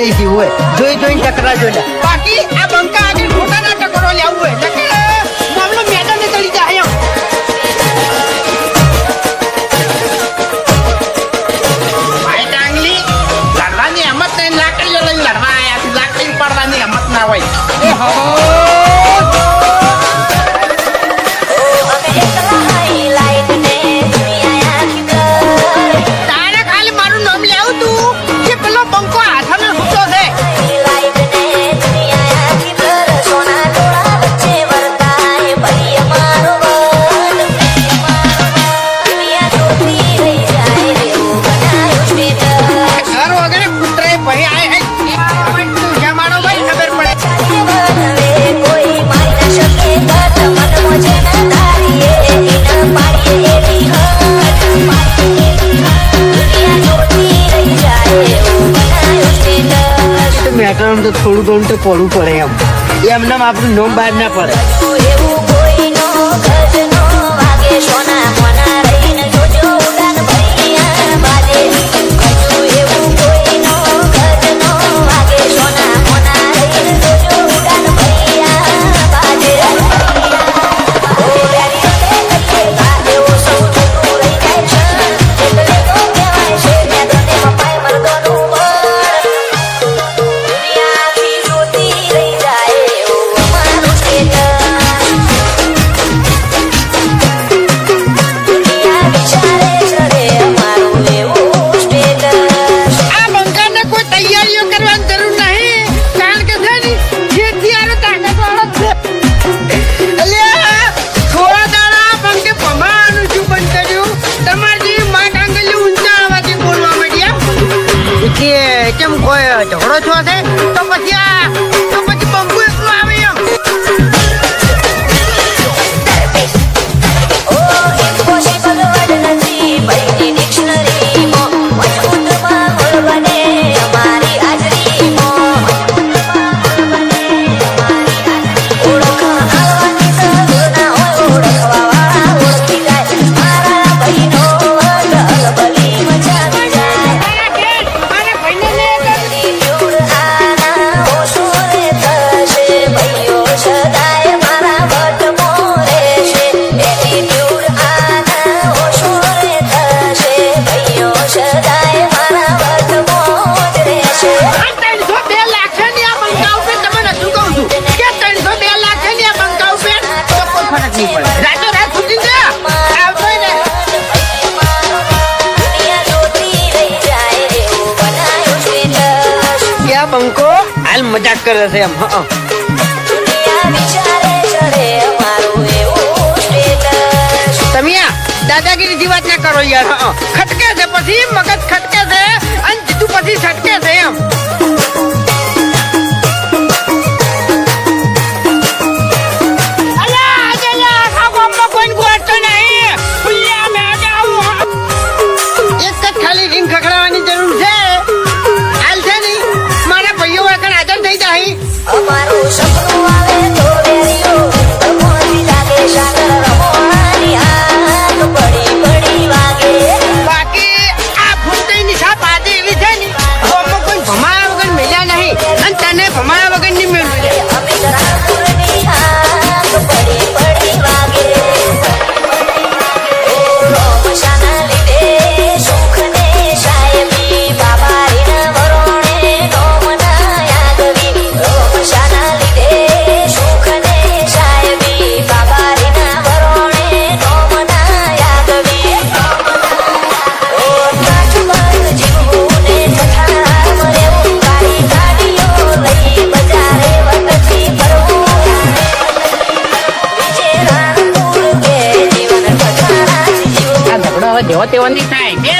થઈ ગયું હોય? જોઈ જોઈને ટકરા જોઈ બાકી આ બંકા આગળ મોટાના ટકરો લેવું હોય. મામલો મેદાને ચડી જાય એમ. લાકડીઓ લઈને લડવા આવ્યા લાકડી પડવાની હિંમત ના હોય. મેટરનું તો થોડું ઘણું તો પડવું પડે એમ એમને આપણું નોમ બહાર ના પડે કે કેમ કોઈ ઝઘડો છો છે? તો પછી આ ખબર જ નહીં પડે રાતો રાત સુધી બંકો હાલ મજાક કરે છે એમ, હા દાદાગીરી વાત ના કરો યાર ખટકે છે પછી, મગજ ખટકે છે અને જીતું પછી છટકે છે એમ. પીન ખખડાવવાની જરૂર છે. હાલ છે નહીં મારા ભાઈઓ આગળ હાજર થઈ જાય. અમારું સપનું เดี๋ยว